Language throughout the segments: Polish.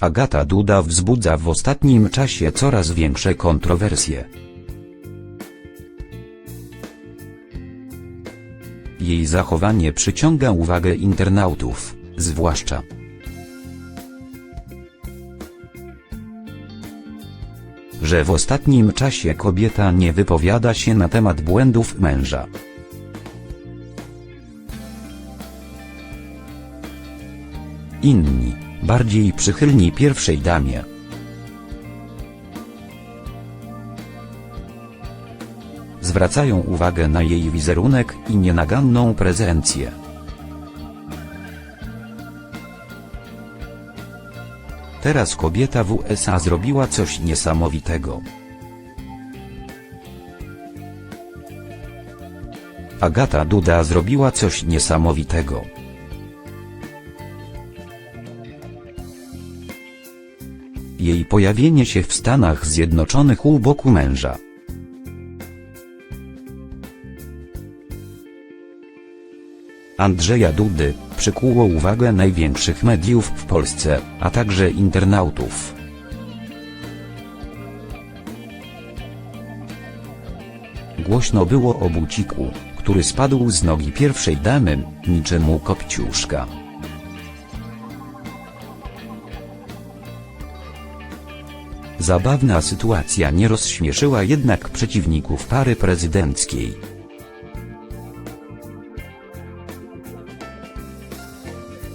Agata Duda wzbudza w ostatnim czasie coraz większe kontrowersje. Jej zachowanie przyciąga uwagę internautów, zwłaszcza że w ostatnim czasie kobieta nie wypowiada się na temat błędów męża. Inni, bardziej przychylni pierwszej damie, zwracają uwagę na jej wizerunek i nienaganną prezencję. Teraz kobieta w USA zrobiła coś niesamowitego. Agata Duda zrobiła coś niesamowitego. Jej pojawienie się w Stanach Zjednoczonych u boku męża. Andrzeja Dudy, przykuło uwagę największych mediów w Polsce, a także internautów. Głośno było o buciku, który spadł z nogi pierwszej damy, niczemu kopciuszka. Zabawna sytuacja nie rozśmieszyła jednak przeciwników pary prezydenckiej.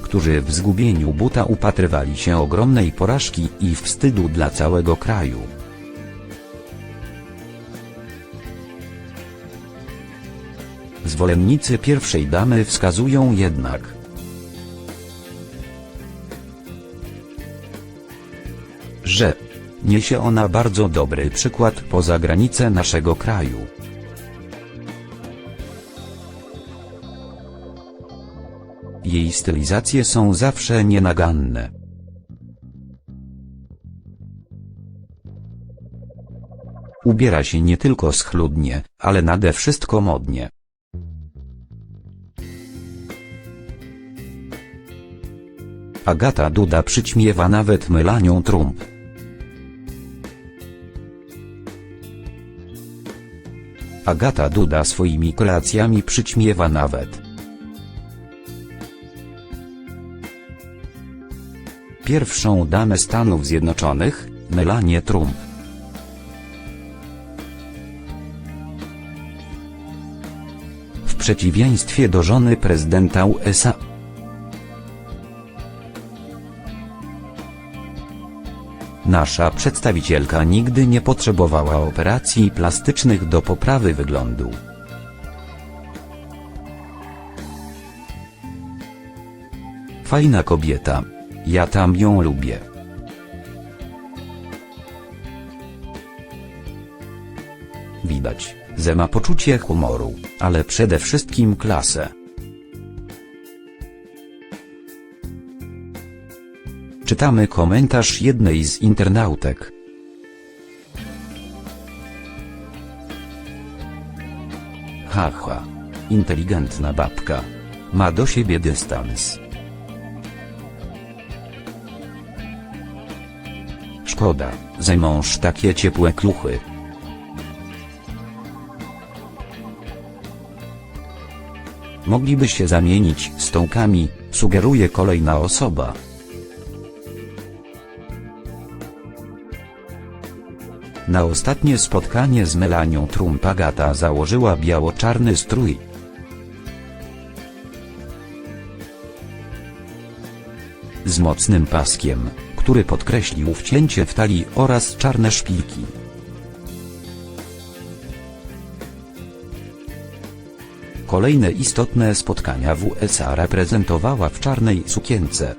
którzy w zgubieniu buta upatrywali się ogromnej porażki i wstydu dla całego kraju. Zwolennicy pierwszej damy wskazują jednak, że niesie ona bardzo dobry przykład poza granice naszego kraju. Jej stylizacje są zawsze nienaganne. Ubiera się nie tylko schludnie, ale nade wszystko modnie. Agata Duda przyćmiewa nawet Melanią Trump. Agata Duda swoimi kreacjami przyćmiewa nawet pierwszą damę Stanów Zjednoczonych, Melanię Trump. W przeciwieństwie do żony prezydenta USA. Nasza przedstawicielka nigdy nie potrzebowała operacji plastycznych do poprawy wyglądu. Fajna kobieta. Ja tam ją lubię. Widać, że ma poczucie humoru, ale przede wszystkim klasę. Czytamy komentarz jednej z internautek. Haha. Inteligentna babka. Ma do siebie dystans. Szkoda, że mąż takie ciepłe kluchy. Mogliby się zamienić stołkami, sugeruje kolejna osoba. Na ostatnie spotkanie z Melanią Trump Agata założyła biało-czarny strój. Z mocnym paskiem, który podkreślił wcięcie w talii oraz czarne szpilki. Kolejne istotne spotkania w USA reprezentowała w czarnej sukience.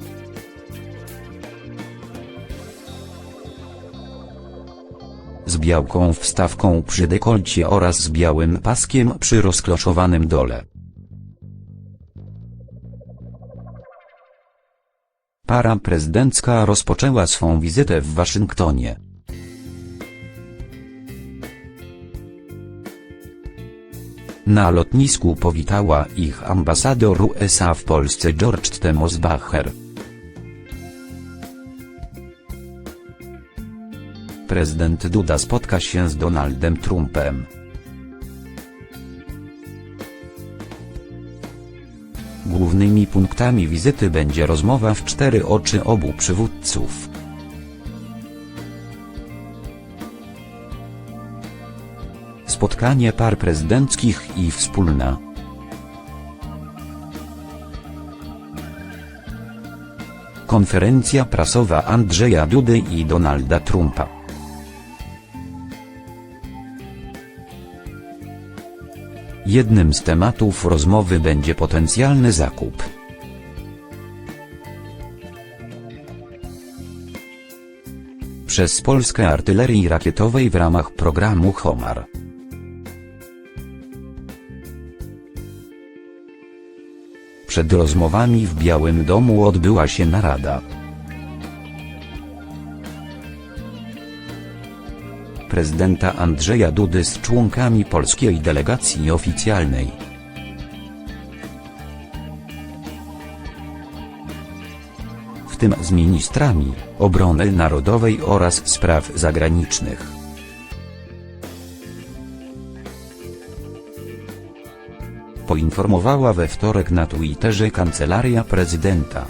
Białką wstawką przy dekolcie oraz z białym paskiem przy rozkloszowanym dole. Para prezydencka rozpoczęła swą wizytę w Waszyngtonie. Na lotnisku powitała ich ambasador USA w Polsce George T. Mosbacher. Prezydent Duda spotka się z Donaldem Trumpem. Głównymi punktami wizyty będzie rozmowa w cztery oczy obu przywódców. Spotkanie par prezydenckich i wspólna. Konferencja prasowa Andrzeja Dudy i Donalda Trumpa. Jednym z tematów rozmowy będzie potencjalny zakup. Przez Polskę artylerii rakietowej w ramach programu HOMAR. Przed rozmowami w Białym Domu odbyła się narada. Prezydenta Andrzeja Dudy z członkami polskiej delegacji oficjalnej. W tym z ministrami obrony narodowej oraz spraw zagranicznych. poinformowała we wtorek na Twitterze Kancelaria Prezydenta.